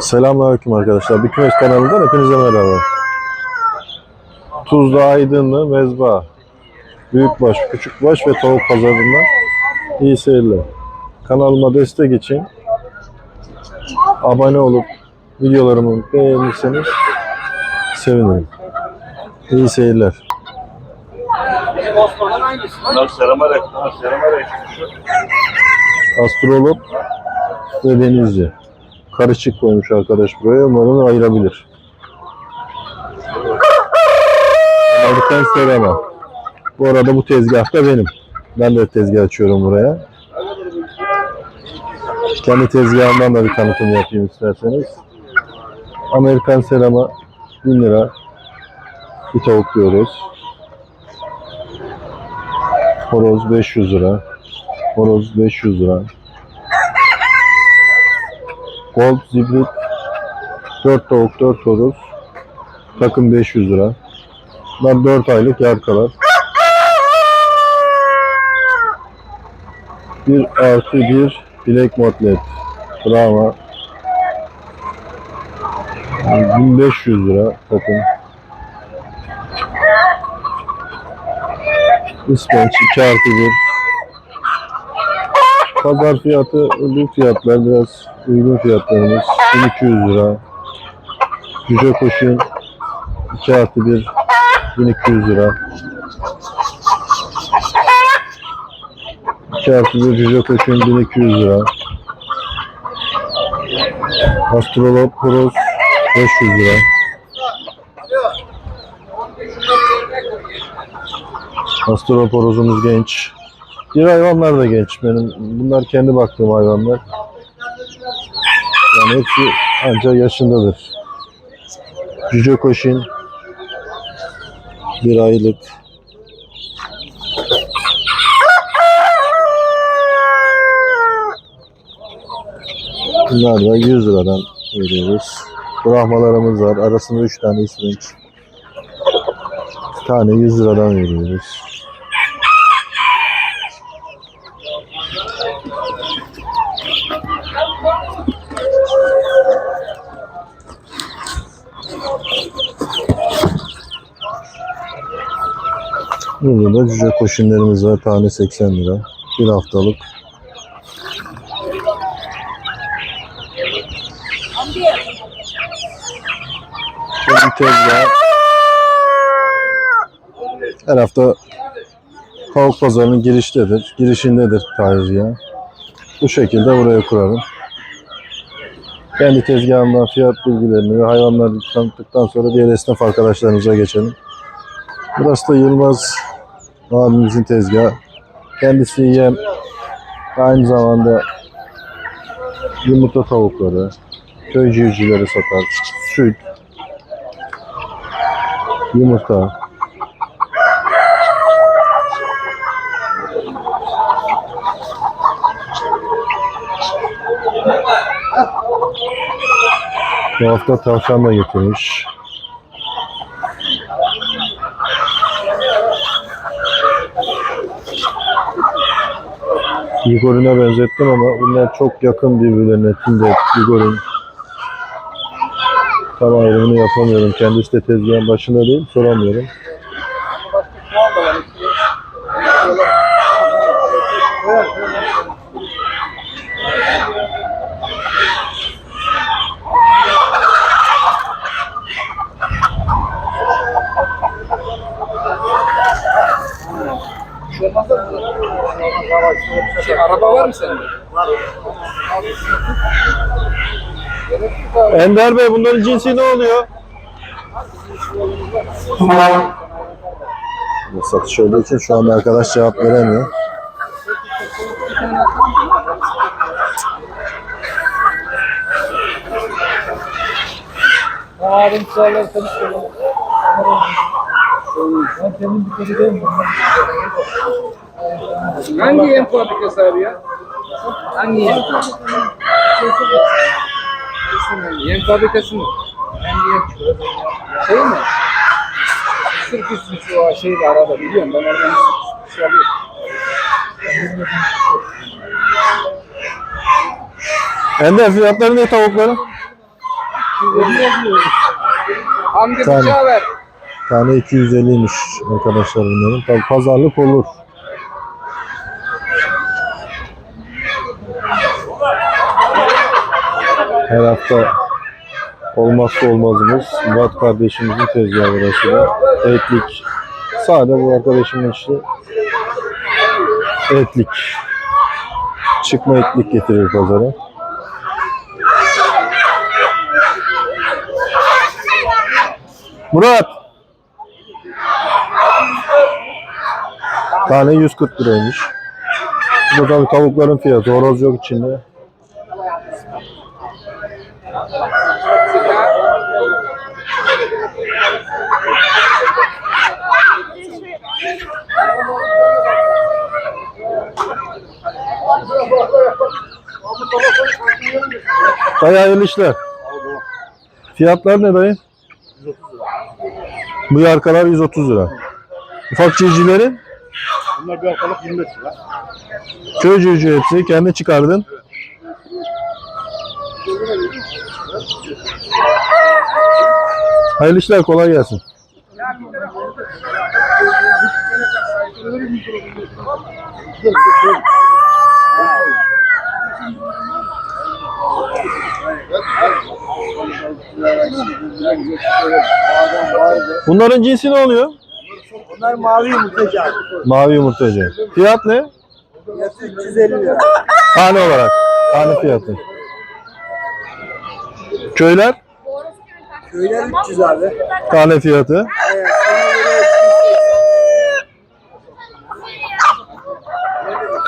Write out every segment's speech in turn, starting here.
Selamünaleyküm arkadaşlar. Bükmes kanalından hepinize merhaba. Tuzla Aydınlı Mezba. Büyükbaş, Küçükbaş ve Tavuk Pazarı'ndan iyi seyirler. Kanalıma destek için abone olup videolarımı beğenirseniz sevinirim. İyi seyirler. Astrolog ve denizci. Karışık koymuş arkadaş buraya. Umarım ayırabilir. Amerikan Serama. Bu arada bu tezgah da benim. Ben de tezgah açıyorum buraya. Kendi tezgahımdan da bir tanıtım yapayım isterseniz. Amerikan Serama 1000 lira bir tavuk diyoruz. Horoz 500 lira. Horoz 500 lira. Gold zibrit 4 tavuk 4 horoz takım 500 lira. Bunlar 4 aylık yarkalar. 1 artı 1 bilek motlet. Brava. 1500 lira takım. İspenç 2 artı 1 Pazar fiyatı bu fiyatlar biraz uygun fiyatlarımız 1200 lira. Cüce koşun 2 artı 1 1200 lira. 2 artı 1 cüce koşun 1200 lira. Astrolog horoz 500 lira. Astrolog genç. Diğer hayvanlar da genç benim. Bunlar kendi baktığım hayvanlar. Yani hepsi ancak yaşındadır. Cüce koşin. Bir aylık. Bunlar da 100 liradan veriyoruz. Brahmalarımız var. Arasında 3 tane ispenç. Bir tane 100 liradan veriyoruz. Burada da cüce koşunlarımız var. Tane 80 lira. Bir haftalık. Benim tezgah. Her hafta tavuk pazarının giriştedir. Girişindedir tezgah. Bu şekilde buraya kurarım. Kendi tezgahımdan fiyat bilgilerini ve hayvanları tanıttıktan sonra diğer esnaf arkadaşlarımıza geçelim. Burası da Yılmaz abimizin tezgahı. Kendisi yem, aynı zamanda yumurta tavukları, köy civcivleri satar, süt, yumurta. Bu hafta tavşan da getirmiş. Igor'una benzettim ama bunlar çok yakın birbirlerine. Tinde Igor'un tam ayrımını yapamıyorum. Kendisi de tezgahın başında değil, soramıyorum. Şey, araba var mı sende? Ender Bey bunların cinsi ne oluyor? Satış olduğu için şu anda arkadaş cevap veremiyor. Abim sağlar tanıştıralım. Ben senin bir kere değil mi? Hangi yem fabrikası abi ya? Hangi yem fabrikası? Yem fabrikası mı? Hangi yem? Şey mi? Sırf üstü şu şeyle arada biliyorum ben oradan şey alıyorum. Ender fiyatları ne tavukların? Hamdi Tane. bıçağı ver. Tane 250'ymiş arkadaşlar bunların. Tabii pazarlık olur. Her hafta olmazsa olmazımız Murat kardeşimizin tezgahı burası. Etlik. Sade bu arkadaşımın işi. Etlik. Çıkma etlik getirir pazara. Murat! Tane 140 liraymış. Bu da tabii tavukların fiyatı. Horoz yok içinde. Dayı hayırlı işler. Fiyatlar ne dayı? Bu yarkalar 130 lira. Ufak civcivlerin Bunlar bir haftalık 25 lira. köy civcivi hepsi. Kendi çıkardın. Hayırlı işler kolay gelsin. Bunların cinsi ne oluyor? Bunlar mavi yumurtacı abi. Mavi yumurtacı. Fiyat ne? Fiyatı 350 lira. Tane olarak. Tane fiyatı. Köyler Köyler 300 abi. tane fiyatı. Evet,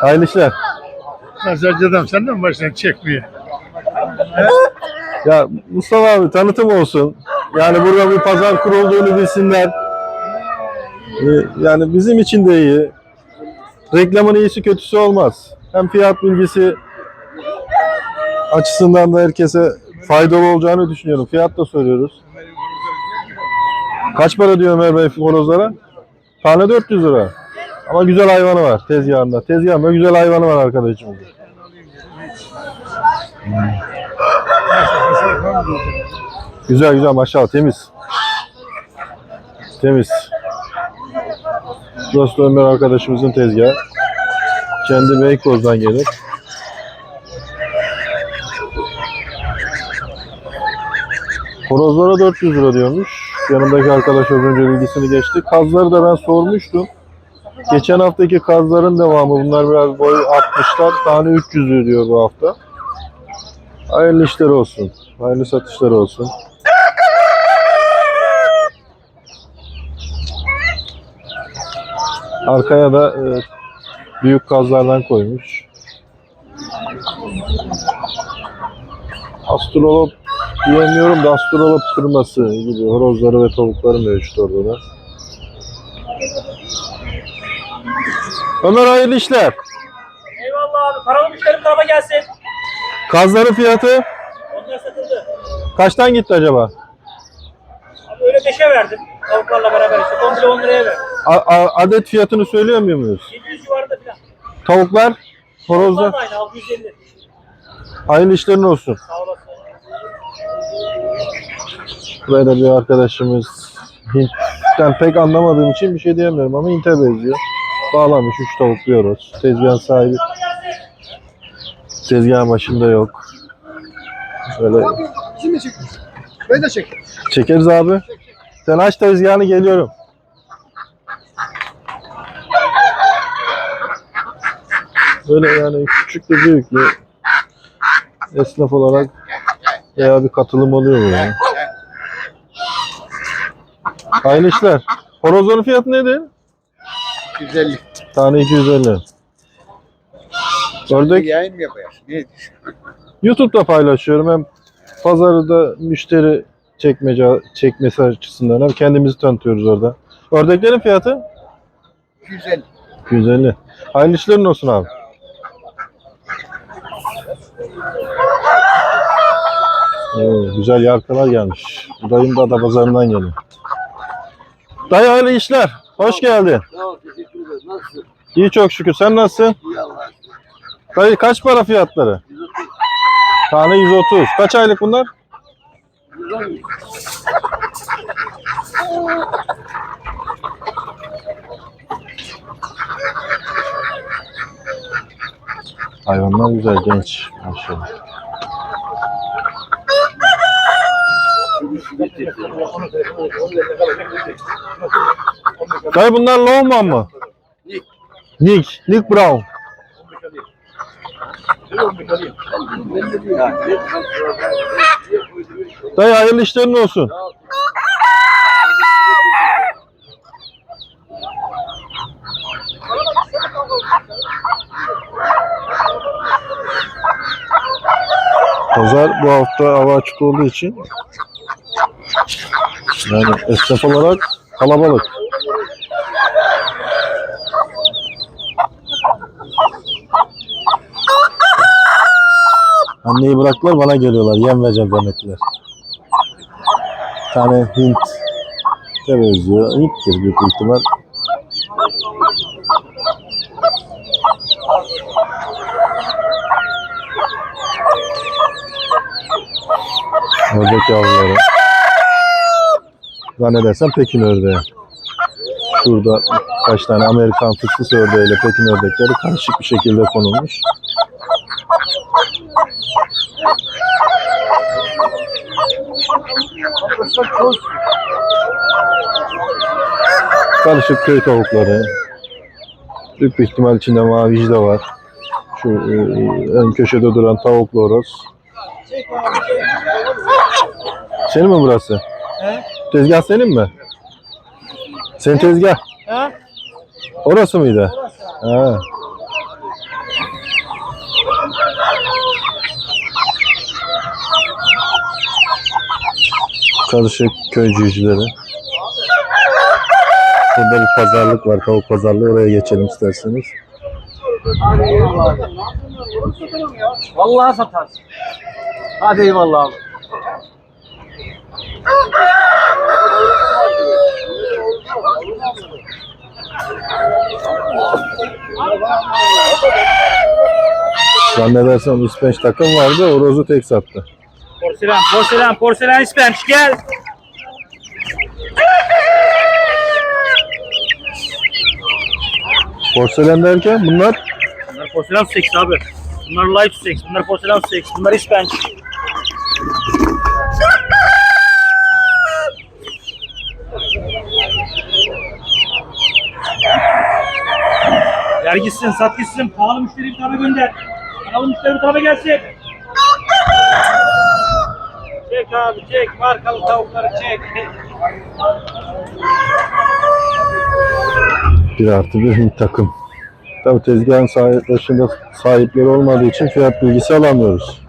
Hayırlı işler. Nazarcadan sen de mi başladın çekmeye? Ya Mustafa abi tanıtım olsun. Yani burada bir pazar kurulduğunu bilsinler. Ee, Yani bizim için de iyi. Reklamın iyisi kötüsü olmaz. Hem fiyat bilgisi açısından da herkese faydalı olacağını düşünüyorum. Fiyat da soruyoruz. Kaç para diyor Ömer Bey horozlara? Tane 400 lira. Ama güzel hayvanı var tezgahında. Tezgahında güzel hayvanı var arkadaşımızın. Güzel güzel maşallah temiz. Temiz. Burası Ömer arkadaşımızın tezgahı. Kendi Beykoz'dan gelir. Horozlara 400 lira diyormuş. Yanımdaki arkadaş az önce bilgisini geçti. Kazları da ben sormuştum. Geçen haftaki kazların devamı. Bunlar biraz boy 60'lar. Tane 300 lira diyor bu hafta. Hayırlı işler olsun. Hayırlı satışlar olsun. Arkaya da e, büyük kazlardan koymuş. Astrolop diyemiyorum da astrolop kırması gibi horozları ve tavukları mevcut orada da. Ömer hayırlı işler. Eyvallah abi. Paralı müşterim tarafa gelsin. Kazların fiyatı Onlar satıldı. kaçtan gitti acaba? Abi öyle beşe verdim. Tavuklarla beraber işte. Komple 10 liraya ver. A- a- adet fiyatını söylüyor muyuz? 700 civarında falan. Tavuklar, horozlar. da aynı 650. Hayırlı işlerin olsun. Sağ olasın. Buraya da bir arkadaşımız Hint'ten pek anlamadığım için bir şey diyemiyorum ama Hint'e benziyor. Bağlamış 3 tavuk diyoruz. Tezgahın sahibi tezgahın başında yok. Böyle Şimdi çek. Ben de çek. çekeriz abi. Sen aç tezgahını geliyorum. Böyle yani küçük de büyüklü esnaf olarak veya bir katılım oluyor bu ya. Hayırlı işler. Horozların fiyatı nedir? 150. Tane 250. Ördek Yayın mı yapıyorsun? Ne YouTube'da paylaşıyorum. Hem pazarda müşteri çekmece çekmesi açısından hem kendimizi tanıtıyoruz orada. Ördeklerin fiyatı 250. 250. Hayırlı işlerin olsun abi. Oo, güzel yarkalar gelmiş. Dayım da da pazarından geliyor. Dayı hayırlı işler. Hoş geldin. Sağ ol. Teşekkür ederim. Nasılsın? İyi çok şükür. Sen nasılsın? İyi Allah'a şükür. Dayı kaç para fiyatları? Tane 130. Kaç aylık bunlar? Hayvanlar güzel, genç. Maşallah. Dayı bunlar Longman mı? Nick. Nick Brown. Dayı hayırlı işlerin olsun. Pazar bu hafta hava açık olduğu için yani esnaf olarak kalabalık. Anneyi bıraktılar bana geliyorlar. Yem vereceğim zannettiler. Bir tane Hint televizyon. Hint'tir büyük ihtimal. Ördek yavruları. Zannedersem Pekin ördeği. Şurada kaç tane Amerikan fıstısı ördeğiyle Pekin ördekleri karışık bir şekilde konulmuş. Karışık köy tavukları. Büyük bir ihtimal içinde mavici de var. Şu e, ön köşede duran tavuklu horoz. Senin mi burası? He? Tezgah senin mi? Senin tezgah. Ha? Orası mıydı? Ha. Karışık köy cücüleri. Burada bir pazarlık var, tavuk pazarlığı. Oraya geçelim isterseniz. Vallahi satarsın. Hadi eyvallah abi. Zannedersem İspenç takım vardı, Oroz'u tek sattı. Porselen, porselen, porselen ispenç gel. Porselen derken bunlar Bunlar porselen seks abi. Bunlar light seks, bunlar porselen seks, bunlar ispenç. Ver gitsin, sat gitsin. Pahalı müşteri tarafa gönder. Pahalı müşteri tarafa gelsin. Çek abi çek. Markalı tavukları çek. bir artı bir Hint takım. Tabi tezgahın sahip, başında sahipleri olmadığı için fiyat bilgisi alamıyoruz.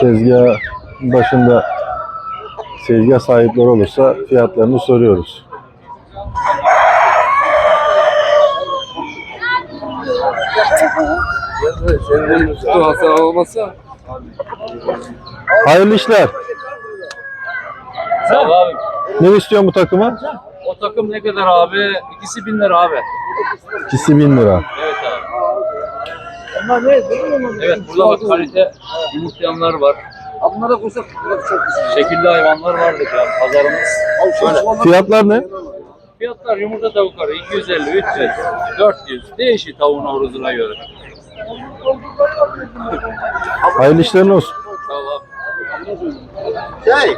Tezgah başında tezgah sahipleri olursa fiyatlarını soruyoruz. Senin üstü hasa olmasa. Hayırlı işler. Sağ ol abi. Ne istiyorsun bu takıma? O takım ne kadar abi? İkisi bin lira abi. İkisi bin lira. Evet abi. Evet burada bak kalite yumurtlayanlar var. Bunlara koysak çok güzel. Şekilli hayvanlar vardı ya pazarımız. Şöyle. Fiyatlar ne? Fiyatlar yumurta tavukları 250, 300, 400 değişir tavuğun horozuna göre. Hayırlı işlerin olsun. Şey,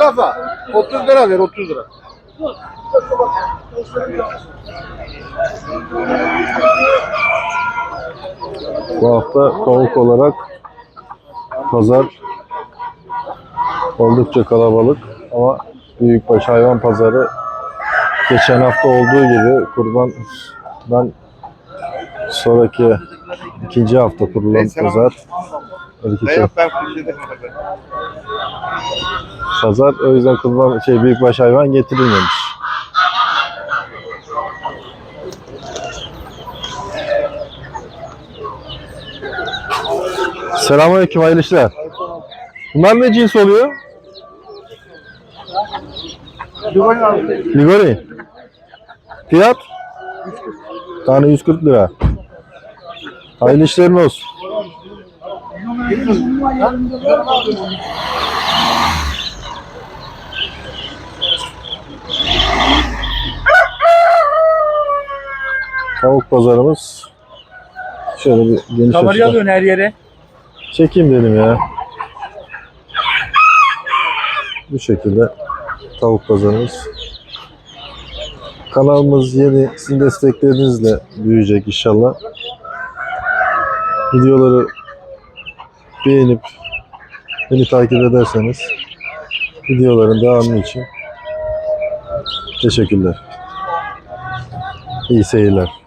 kafa. 30 lira ver 30 lira. Bu hafta tavuk olarak pazar oldukça kalabalık ama büyükbaş hayvan pazarı geçen hafta olduğu gibi kurbandan sonraki ikinci hafta kurulan pazar. Ben kulübede. Pazar o yüzden kurban şey büyükbaş hayvan getirilmemiş. Selamünaleyküm hayırlı işler. Bunlar ne cins oluyor? Ligori. Fiyat? Tane 140 lira. Hayırlı işlerin olsun. Tavuk pazarımız şöyle bir geniş açıdan- alıyorsun her yere. Çekeyim dedim ya. Bu şekilde tavuk pazarımız. Kanalımız yeni sizin desteklerinizle büyüyecek inşallah. Videoları beğenip beni takip ederseniz videoların devamı için teşekkürler. İyi seyirler.